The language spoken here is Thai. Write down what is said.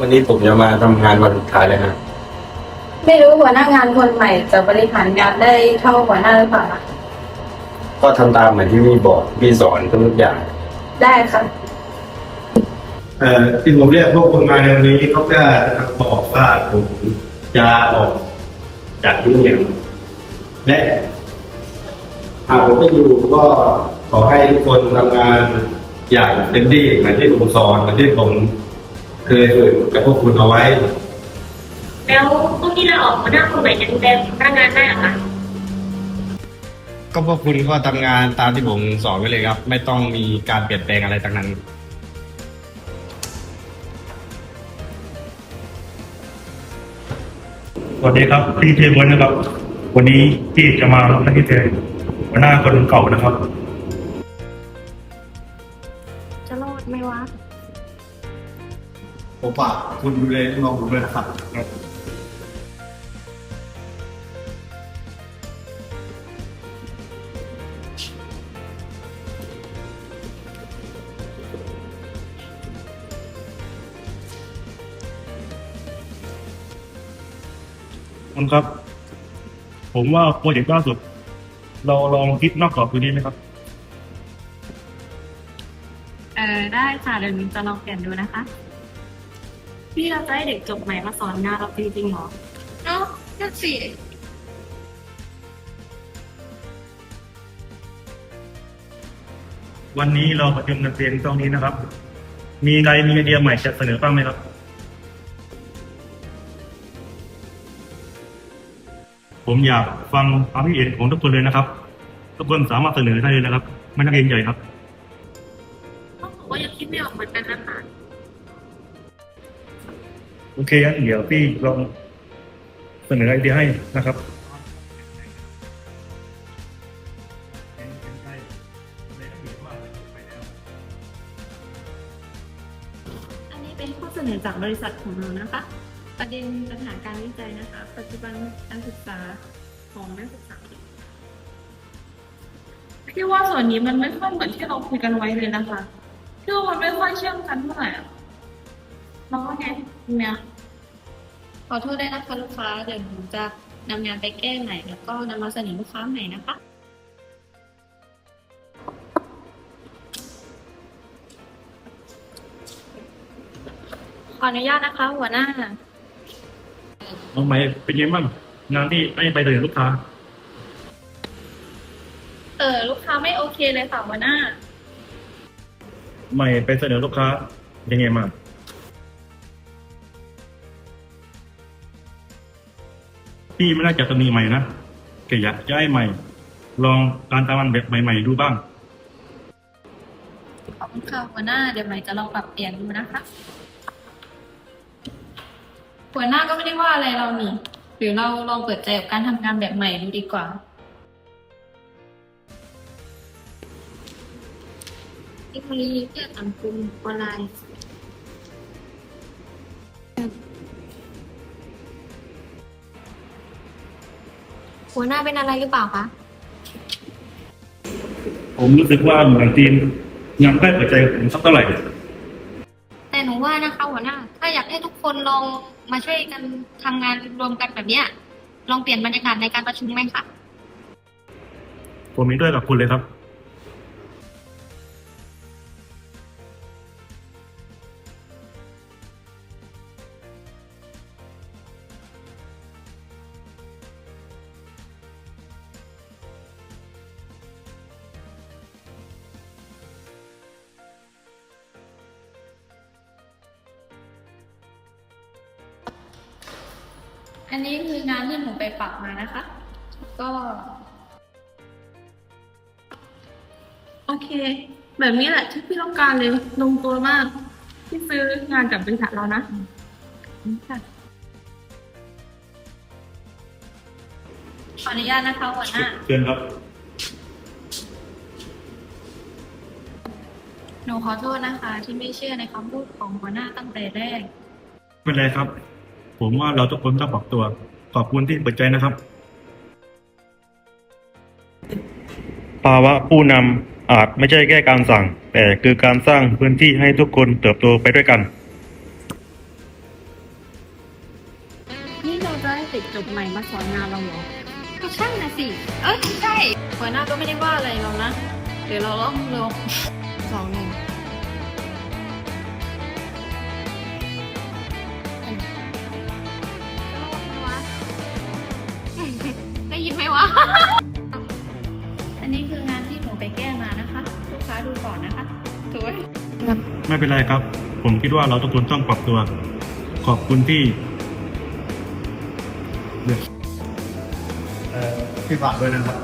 วันนี้ผมจะมาทำงานวันสุดท้ายเลยนะไม่รู้หัวหน้างานคนใหม่จะบริหารงานได้เท่าหัวหน้าหรือเปล่านะก็ทำตามเหมือนที่พี่บอกพี่สอนทุกอย่าง ได้ค่ะ เอ่อที่ผมเรียกพวกคุณมาในวันนี้เขาก็จะบอกว่าผมจะออกจากที่นี่และหากผมไม่อยู่ก็ขอให้ทุกคนทำงานอย่างเต็มที่เหมือนที่ผมสอนเหมือนที่ผม เคยฝึกกับพวกคุณเอาไว้ แล้วพวกที่เราออกมาหน้าคนใหม่จะดูแลพนักงานได้เหรอคะก็พวกคุณก็ทำงานตามที่ผมสอนไว้เลยครับ ไม่ต้องมีการเปลี่ยนแปลงอะไรทั้งนั้น สวัสดีครับพี่เทวันนะครับ วันนี้พี่จะมารับหน้าที่แทนหัวหน้าคนเก่านะครับ ผมฝากคุณดูแลน้องผมด้วยนะครับคุณครับ ผมว่าโปรเจกต์ล่าสุด เราลองคิดนอกกรอบดูดีไหมครับ เออได้ค่ะเดี๋ยวหนูจะลองเปลี่ยนดูนะคะ พี่เราจะให้เด็กจบใหม่มาสอนงานเราจริงๆเหรอ เนาะนั่นสิ วันนี้เราประชุมกันเพียงตรงนี้นะครับ มีใครมีไอเดียใหม่จะเสนอบ้างไหมครับ ผมอยากฟังความคิดเห็นของทุกคนเลยนะครับ ทุกคนสามารถเสนอได้เลยนะครับ ไม่ต้องเกรงใจครับ โอเคงั้นเดี๋ยวพี่ลองเสนอไอเดียให้นะครับอันนี้เป็นข้อเสนอจากบริษัทของเรานะคะ ประเด็นปัญหาการวิจัยนะคะ ปัจจุบันการศึกษาของนักศึกษาพี่ว่าส่วนนี้มันไม่ค่อยเหมือนที่เราคุยกันไว้เลยนะคะพี่ว่ามันไม่ค่อยเชื่อมกันเท่าไหร่น้องว่าไง เนี่ยขอโทษด้วยนะคะลูกค้า เดี๋ยวหนูจะนำงานไปแก้ใหม่แล้วก็นำมาเสนอลูกค้าใหม่นะคะ ขออนุญาตนะคะ หัวหน้า น้องไม้เป็นยังไงบ้างงานที่ให้ไปเสนอลูกค้า เออลูกค้าไม่โอเคเลยค่ะหัวหน้า ใหม่ไปเสนอลูกค้ายังไงมาง พี่ไม่น่าจะตำหนิใหม่นะแกอยากย้ายใหม่ ลองการทำงานแบบใหม่ ๆ ดูบ้าง ขอบคุณค่ะหัวหน้าเดี๋ยวใหม่จะลองปรับเปลี่ยนดูนะคะหัวหน้าก็ไม่ได้ว่าอะไรเรานี่หรือเราลองเปิดใจกับการทำงานแบบใหม่ดูดีกว่า เทคโนโลยีเพื่อสังคมออนไลน์ หัวหน้าเป็นอะไรหรือเปล่าคะ ผมรู้สึกว่าเหมือนทีมยังไม่ได้เปิดใจกับผมสักเท่าไหร่ แต่หนูว่านะคะหัวหน้า ถ้าอยากให้ทุกคนลองมาช่วยกันทำงานรวมกันแบบเนี้ย ลองเปลี่ยนบรรยากาศในการประชุมไหมคะ ผมมีด้วยกับคุณเลยครับ อันนี้คืองานที่หนูไปปรับมานะคะ ก็ โอเค แบบนี้แหละที่พี่ต้องการเลยลงตัวมากที่ซื้องานกับบริษัทเรานะค่ะขออนุญาตนะคะหัวหน้าเชิญครับ หนูขอโทษนะคะ ที่ไม่เชื่อในคำพูดของหัวหน้าตั้งแต่แรกไม่เป็นไรครับ ผมว่าเราทุกคนต้องปรับตัว ขอบคุณที่เปิดใจนะครับ ภาวะผู้นำอาจไม่ใช่แก้การสั่ง แต่คือการสร้างพื้นที่ให้ทุกคนเติบโตไปด้วยกันนี่เราจะได้ติดจบใหม่มาสอนงานเราเหรอก็ช่างนะสิ เอ้ยใช่หัวหน้าก็ไม่ได้ว่าอะไรเรานะ เดี๋ยวเราลองเรา งานที่หนูไปแก้มานะคะลูกค้าดูก่อนนะคะสวยไม่เป็นไรครับ ผมคิดว่าเราทุกคนต้องปรับตัว ขอบคุณที่เอ่อพี่ฝากด้วยนะครับ